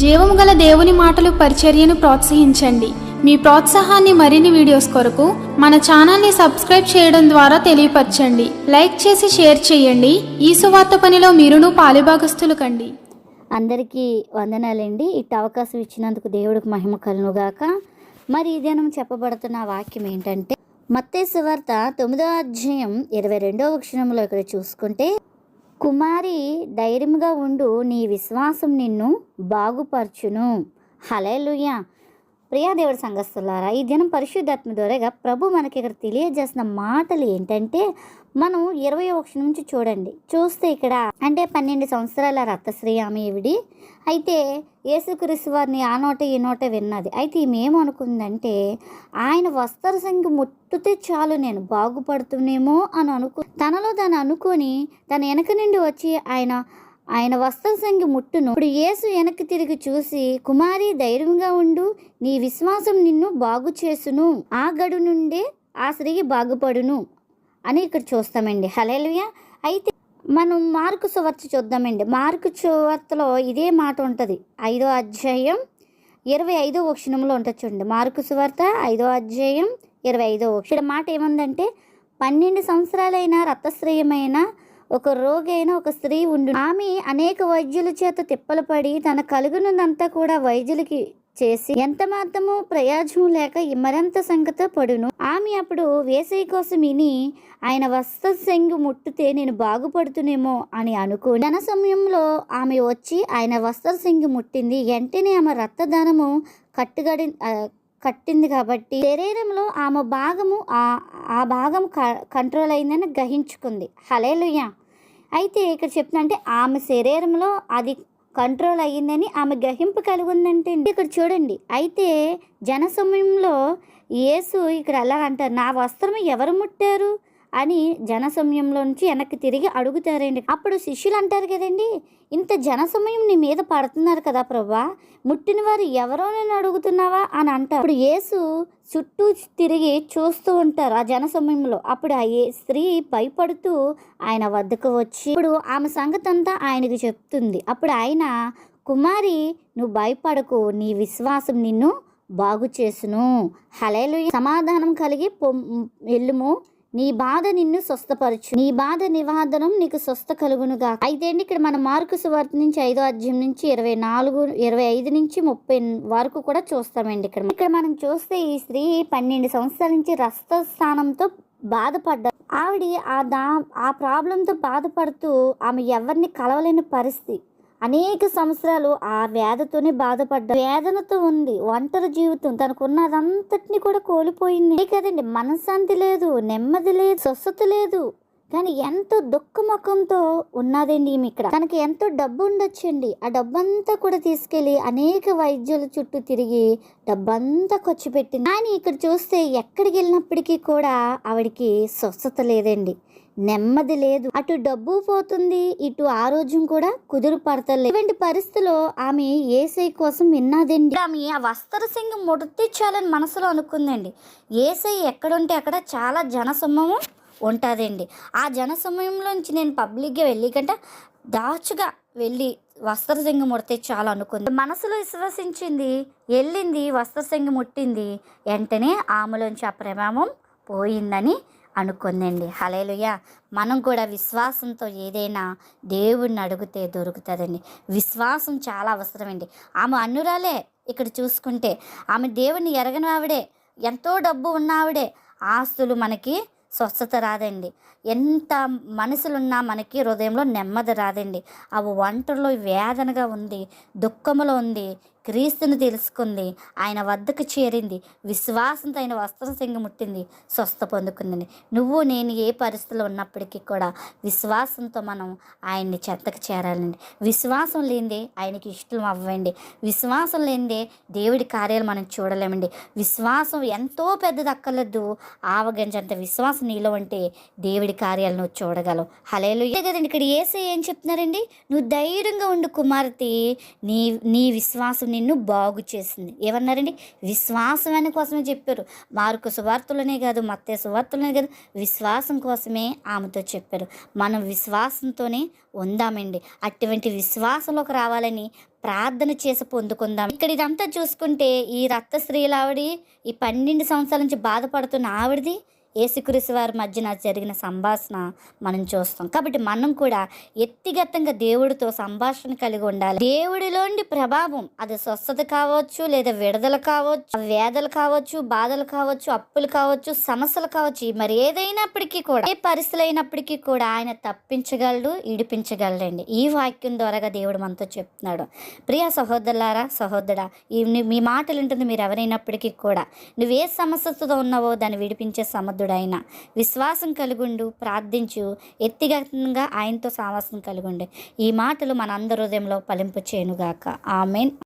జీవము గల దేవుని మాటలు పరిచర్యను ప్రోత్సహించండి. మీ ప్రోత్సాహాన్ని మరిన్ని వీడియోస్ కొరకు మన ఛానల్ని సబ్స్క్రైబ్ చేయడం ద్వారా తెలియపరచండి. లైక్ చేసి షేర్ చేయండి. ఈ సువార్త పనిలో మీరును పాలుభాగస్తులు కండి. అందరికీ వందనాలండి. ఇటు అవకాశం ఇచ్చినందుకు దేవుడికి మహిమ కలునుగాక మరి ఈ దినం చెప్పబడుతున్న వాక్యం ఏంటంటే మత్తేసు వార్త తొమ్మిదో అధ్యాయం ఇరవై రెండవ క్షణంలో ఇక్కడ చూసుకుంటే కుమారి ధైర్యంగా ఉండు నీ విశ్వాసం నిన్ను బాగుపరచును. హలేలుయా ప్రియా సంఘస్తులారా సంఘస్థులారా ఈ దినం పరిశుద్ధాత్మ ద్వారాగా ప్రభు మనకి ఇక్కడ తెలియజేసిన మాటలు ఏంటంటే మనం ఇరవై ఒకటి నుంచి చూడండి. చూస్తే ఇక్కడ అంటే పన్నెండు సంవత్సరాల రక్తశ్రీ ఆమె ఈవిడి. అయితే యేసుక్రీస్తు వారిని ఆ నోట ఈ నోట విన్నది. అయితే ఈమె ఏమనుకుందంటే ఆయన వస్త్ర సంఖ్య ముట్టితే చాలు నేను బాగుపడుతున్నేమో అని అనుకు తనలో తను అనుకొని తన వెనక నుండి వచ్చి ఆయన ఆయన వస్త్ర సంఖ్య ముట్టును. ఇప్పుడు యేసు వెనక్కి తిరిగి చూసి కుమారి ధైర్యంగా ఉండు. నీ విశ్వాసం నిన్ను బాగు చేసును. ఆ గడు నుండే ఆ స్త్రీకి బాగుపడును. అని ఇక్కడ చూస్తామండి. హలేలుయా అయితే మనం మార్కు సువర్త చూద్దామండి. మార్కు సువార్తలో ఇదే మాట ఉంటుంది. ఐదో అధ్యాయం ఇరవై ఐదో వచనంలో ఉంటుంది చూడండి. మార్కు సువార్త ఐదో అధ్యాయం ఇరవై ఐదో ఇక్కడ మాట ఏముందంటే పన్నెండు సంవత్సరాలైన రక్తశ్రేయమైన ఒక రోగి అయిన ఒక స్త్రీ ఉండు. ఆమె అనేక వైద్యుల చేత తిప్పలు పడి తన కలుగునంతా కూడా వైద్యులకి చేసి ఎంత మాత్రము ప్రయోజనం లేక మరింత సంగత పడును. ఆమె అప్పుడు వేసవి కోసం విని ఆయన వస్త్ర సంగు ముట్టితే నేను బాగుపడుతునేమో అని అనుకుని ధన సమయంలో ఆమె వచ్చి ఆయన వస్త్ర సంగి ముట్టింది. వెంటనే ఆమె రక్తదానము కట్టుగడి కట్టింది కాబట్టి శరీరంలో ఆమె భాగము ఆ ఆ భాగం క- కంట్రోల్ అయిందని గ్రహించుకుంది. హలేలుయ అయితే ఇక్కడ చెప్తుందంటే ఆమె శరీరంలో అది కంట్రోల్ అయ్యిందని ఆమె గ్రహింపు కలిగి ఉందంటే ఇక్కడ చూడండి. అయితే జన సమయంలో యేసు ఇక్కడ అలా అంటారు నా వస్త్రం ఎవరు ముట్టారు? అని జన సమయంలో నుంచి వెనక్కి తిరిగి అడుగుతారండి. అప్పుడు శిష్యులు అంటారు కదండి ఇంత జనసమయం నీ మీద పడుతున్నారు కదా ప్రభా ముట్టిన వారు ఎవరో నేను అడుగుతున్నావా? అని అంటారు. అప్పుడు యేసు చుట్టూ తిరిగి చూస్తూ ఉంటారు ఆ జన సమయంలో అప్పుడు ఆ ఏ- స్త్రీ భయపడుతూ ఆయన వద్దకు వచ్చి ఇప్పుడు ఆమె సంగతి అంతా ఆయనకు చెప్తుంది. అప్పుడు ఆయన కుమారి నువ్వు భయపడకు నీ విశ్వాసం నిన్ను బాగు చేసును. హలేలు సమాధానం కలిగి పొమ్- ఎల్లుము నీ బాధ నిన్ను స్వస్థపరచు. నీ బాధ నివాదనం నీకు స్వస్థ కలుగునుగా అయితే అండి ఇక్కడ మన మార్కు సువార్త నుంచి ఐదో అధ్యాయం నుంచి ఇరవై నాలుగు ఇరవై ఐదు నుంచి ముప్పై వరకు కూడా చూస్తామండి ఇక్కడ. ఇక్కడ మనం చూస్తే ఈ స్త్రీ పన్నెండు సంవత్సరాల నుంచి రక్తస్థానంతో బాధపడ్డారు ఆవిడ ఆ దా ఆ ప్రాబ్లంతో బాధపడుతూ ఆమె ఎవరిని కలవలేని పరిస్థితి. అనేక సంవత్సరాలు ఆ వ్యాధితోనే బాధపడ్డ వేదనతో ఉంది ఒంటరి జీవితం తనకున్నదంతటిని కూడా కోల్పోయింది. కదండి మనశ్శాంతి లేదు నెమ్మది లేదు స్వస్థత లేదు. కానీ ఎంతో దుఃఖముఖంతో ఉన్నదండి ఈమె ఇక్కడ. తనకి ఎంతో డబ్బు ఉండొచ్చండి ఆ డబ్బంతా కూడా తీసుకెళ్ళి అనేక వైద్యుల చుట్టూ తిరిగి డబ్బంతా ఖర్చు పెట్టింది. కానీ ఇక్కడ చూస్తే ఎక్కడికి వెళ్ళినప్పటికీ కూడా ఆవిడకి స్వస్థత లేదండి. నెమ్మది లేదు. అటు డబ్బు పోతుంది ఇటు ఆరోగ్యం కూడా కుదురు పడతలేదు. ఇటువంటి పరిస్థితిలో ఆమె ఏసై కోసం విన్నాదండి? ఆమె ఆ వస్త్ర సింగం ముడితే మనసులో అనుకుందండి. ఏసై ఎక్కడుంటే అక్కడ చాలా జనసమూహం ఉంటుందండి. ఆ జన సమయంలోంచి నేను పబ్లిక్గా వెళ్ళి కంటే దాచుగా వెళ్ళి వస్త్రసింగ ముడితే చాలా అనుకుంది. మనసులో విశ్వసించింది వెళ్ళింది వస్త్రసింగ ముట్టింది వెంటనే ఆమెలోంచి ఆ ప్రమామం పోయిందని అనుకుందండి. హలేలుయ మనం కూడా విశ్వాసంతో ఏదైనా దేవుణ్ణి అడిగితే దొరుకుతుందండి. విశ్వాసం చాలా అవసరమండి. ఆమె అన్నురాలే ఇక్కడ చూసుకుంటే ఆమె దేవుణ్ణి ఎరగని ఆవిడే ఎంతో డబ్బు ఉన్న ఆవిడే ఆస్తులు మనకి స్వస్థత రాదండి. ఎంత మనసులున్నా మనకి హృదయంలో నెమ్మది రాదండి. ఆ ఒంటరిలో వేదనగా ఉంది దుఃఖములో ఉంది క్రీస్తుని తెలుసుకుంది. ఆయన వద్దకు చేరింది. విశ్వాసంతో ఆయన వస్త్ర సింగి ముట్టింది. స్వస్థ పొందుకుంది నువ్వు నేను ఏ పరిస్థితిలో ఉన్నప్పటికీ కూడా విశ్వాసంతో మనం ఆయన్ని చెత్తకు చేరాలండి. విశ్వాసం లేనిదే ఆయనకి ఇష్టం అవ్వండి. విశ్వాసం లేనిదే దేవుడి కార్యాలు మనం చూడలేమండి. విశ్వాసం ఎంతో పెద్దది అక్కర్లేదు. ఆవగంజంత విశ్వాసం నీలో ఉంటే దేవుడి కార్యాలు నువ్వు చూడగలవు. హలేలు కదండి ఇక్కడ ఏసే ఏం చెప్తున్నారండి? నువ్వు ధైర్యంగా ఉండు కుమార్తె. నీ నీ విశ్వాసం నిన్ను బాగు చేసింది. ఏమన్నారండి? విశ్వాసం అని కోసమే చెప్పారు. మార్కు సువార్తలనే కాదు మత్తే సువార్తలనే కాదు విశ్వాసం కోసమే ఆమెతో చెప్పారు. మనం విశ్వాసంతోనే ఉందామండి. అటువంటి విశ్వాసంలోకి రావాలని ప్రార్థన చేసి పొందుకుందాం. ఇక్కడ ఇదంతా చూసుకుంటే ఈ రక్త స్త్రీలావిడి ఈ పన్నెండు సంవత్సరాల నుంచి బాధపడుతున్న ఆవిడది యేసుక్రీస్తు వారి మధ్యన జరిగిన సంభాషణ మనం చూస్తాం. కాబట్టి మనం కూడా వ్యక్తిగతంగా దేవుడితో సంభాషణ కలిగి ఉండాలి. దేవుడిలోని ప్రభావం అది స్వస్థత కావచ్చు లేదా విడుదల కావచ్చు వేదలు కావచ్చు బాధలు కావచ్చు అప్పులు కావచ్చు సమస్యలు కావచ్చు మరి ఏదైనప్పటికీ కూడా ఏ పరిస్థితులు అయినప్పటికీ కూడా ఆయన తప్పించగలడు ఈడిపించగలడండి ఈ వాక్యం ద్వారాగా దేవుడు మనతో చెప్తున్నాడు. ప్రియ సహోదరులారా సహోదరా ఈ మీ మాటలు ఉంటుంది మీరు ఎవరైనప్పటికీ కూడా నువ్వు ఏ సమస్యతో ఉన్నావో దాన్ని విడిపించే పరిశుద్ధుడైన విశ్వాసం కలుగుండు ప్రార్థించు వ్యక్తిగతంగా ఆయనతో సావాసం కలుగుండు. ఈ మాటలు మన అందరి హృదయంలో ఫలింపు చేయనుగాక ఆమెన్.